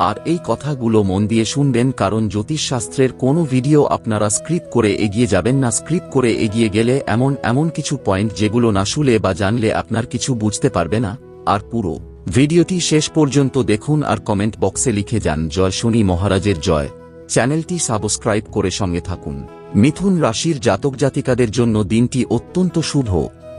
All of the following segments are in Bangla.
আর এই কথাগুলো মন দিয়ে শুনবেন কারণ জ্যোতিষশাস্ত্রের কোনো ভিডিও আপনারা স্ক্রিপ করে এগিয়ে যাবেন না। স্ক্রিপ করে এগিয়ে গেলে এমন এমন কিছু পয়েন্ট যেগুলো না শুলে বা জানলে আপনার কিছু বুঝতে পারবে না। আর পুরো ভিডিওটি শেষ পর্যন্ত দেখুন আর কমেন্ট বক্সে লিখে যান, জয় শনি মহারাজের জয়। চ্যানেলটি সাবস্ক্রাইব করে সঙ্গে থাকুন। মিথুন রাশির জাতক জাতিকাদের জন্য দিনটি অত্যন্ত শুভ।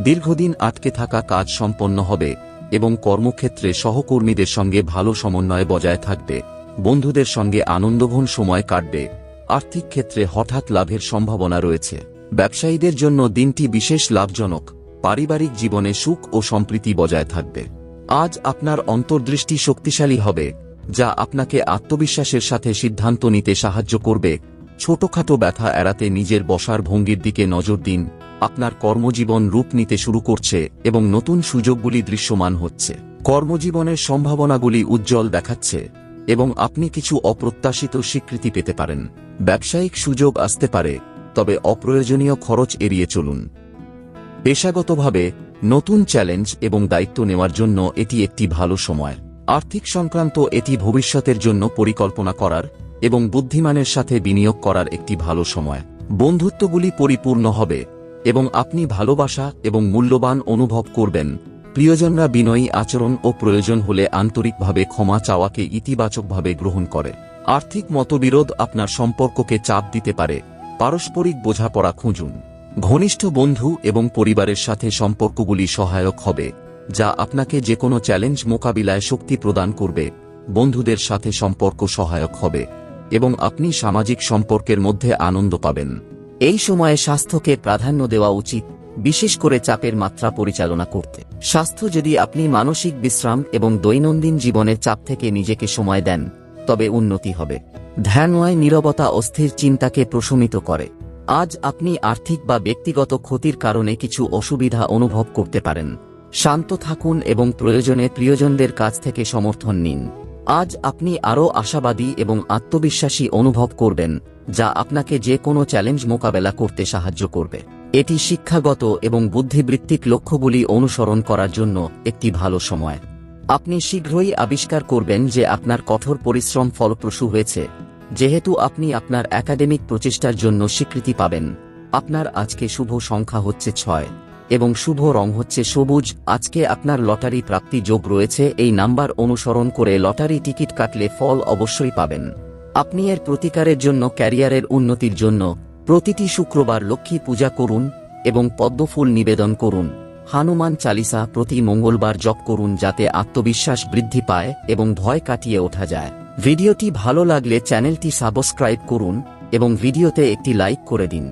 দীর্ঘদিন আটকে থাকা কাজ সম্পন্ন হবে। এবং কর্মক্ষেত্রে সহকর্মীদের সঙ্গে ভালো সমন্বয় বজায় থাকবে, বন্ধুদের সঙ্গে আনন্দঘন সময় কাটবে, আর্থিক ক্ষেত্রে হঠাৎ লাভের সম্ভাবনা রয়েছে। ব্যবসায়ীদের জন্য দিনটি বিশেষ লাভজনক, পারিবারিক জীবনে সুখ ও সম্প্রীতি বজায় থাকবে। আজ আপনার অন্তর্দৃষ্টি শক্তিশালী হবে, যা আপনাকে আত্মবিশ্বাসের সাথে সিদ্ধান্ত নিতে সাহায্য করবে। ছোটখাটো ব্যথা এড়াতে নিজের বসার ভঙ্গির দিকে নজর দিন আপনার কর্মজীবন রূপ নিতে শুরু করছে এবং নতুন সুযোগগুলি দৃশ্যমান হচ্ছে। কর্মজীবনের সম্ভাবনাগুলি উজ্জ্বল দেখাচ্ছে এবং আপনি কিছু অপ্রত্যাশিত স্বীকৃতি পেতে পারেন। ব্যবসায়িক সুযোগ আসতে পারে, তবে অপ্রয়োজনীয় খরচ এড়িয়ে চলুন। পেশাগতভাবে নতুন চ্যালেঞ্জ এবং দায়িত্ব নেওয়ার জন্য এটি একটি ভালো সময়। আর্থিক সংক্রান্ত এটি ভবিষ্যতের জন্য পরিকল্পনা করার এবং বুদ্ধিমানের সাথে বিনিয়োগ করার একটি ভালো সময়। বন্ধুত্বগুলি পরিপূর্ণ হবে এবং আপনি ভালোবাসা এবং মূল্যবান অনুভব করবেন। প্রিয়জনরা বিনয়ী আচরণ ও প্রয়োজন হলে আন্তরিকভাবে ক্ষমা চাওয়াকে ইতিবাচকভাবে গ্রহণ করে। আর্থিক মতবিরোধ আপনার সম্পর্ককে চাপ দিতে পারে। পারস্পরিক বোঝাপড়া খুঁজুন। ঘনিষ্ঠ বন্ধু এবং পরিবারের সাথে সম্পর্কগুলি সহায়ক হবে, যা আপনাকে যে কোনো চ্যালেঞ্জ মোকাবিলায় শক্তি প্রদান করবে। বন্ধুদের সাথে সম্পর্ক সহায়ক হবে এবং আপনি সামাজিক সম্পর্কের মধ্যে আনন্দ পাবেন। এই সময়ে স্বাস্থ্যকে প্রাধান্য দেওয়া উচিত, বিশেষ করে চাপের মাত্রা পরিচালনা করতে। স্বাস্থ্য যদি আপনি মানসিক বিশ্রাম এবং দৈনন্দিন জীবনের চাপ থেকে নিজেকে সময় দেন, তবে উন্নতি হবে। ধ্যানময় নীরবতা অস্থির চিন্তাকে প্রশমিত করে। আজ আপনি আর্থিক বা ব্যক্তিগত ক্ষতির কারণে কিছু অসুবিধা অনুভব করতে পারেন। শান্ত থাকুন এবং প্রয়োজনে প্রিয়জনদের কাছ থেকে সমর্থন নিন। আজ আপনি আরও আশাবাদী এবং আত্মবিশ্বাসী অনুভব করবেন। যা আপনাকে যে কোনো চ্যালেঞ্জ মোকাবেলা করতে সাহায্য করবে। এটি শিক্ষাগত এবং বুদ্ধিবৃত্তিক লক্ষ্যগুলি অনুসরণ করার জন্য একটি ভালো সময়। আপনি শীঘ্রই আবিষ্কার করবেন যে আপনার কঠোর পরিশ্রম ফলপ্রসূ হয়েছে। যেহেতু আপনি আপনার একাডেমিক প্রচেষ্টার জন্য স্বীকৃতি পাবেন। আপনার আজকে শুভ সংখ্যা হচ্ছে ছয় এবং শুভ রং হচ্ছে সবুজ। আজকে আপনার লটারি প্রাপ্তি যোগ রয়েছে। এই নাম্বার অনুসরণ করে লটারি টিকিট কাটলে ফল অবশ্যই পাবেন। আপনি এর প্রতিকারের জন্য ক্যারিয়ারের উন্নতির জন্য প্রতিটি শুক্রবার লক্ষ্মী পূজা করুন এবং পদ্মফুল নিবেদন করুন। হানুমান চালিসা প্রতি মঙ্গলবার জপ করুন যাতে আত্মবিশ্বাস বৃদ্ধি পায় এবং ভয় কাটিয়ে ওঠা যায়। ভিডিওটি ভালো লাগলে চ্যানেলটি সাবস্ক্রাইব করুন এবং ভিডিওতে একটি লাইক করে দিন।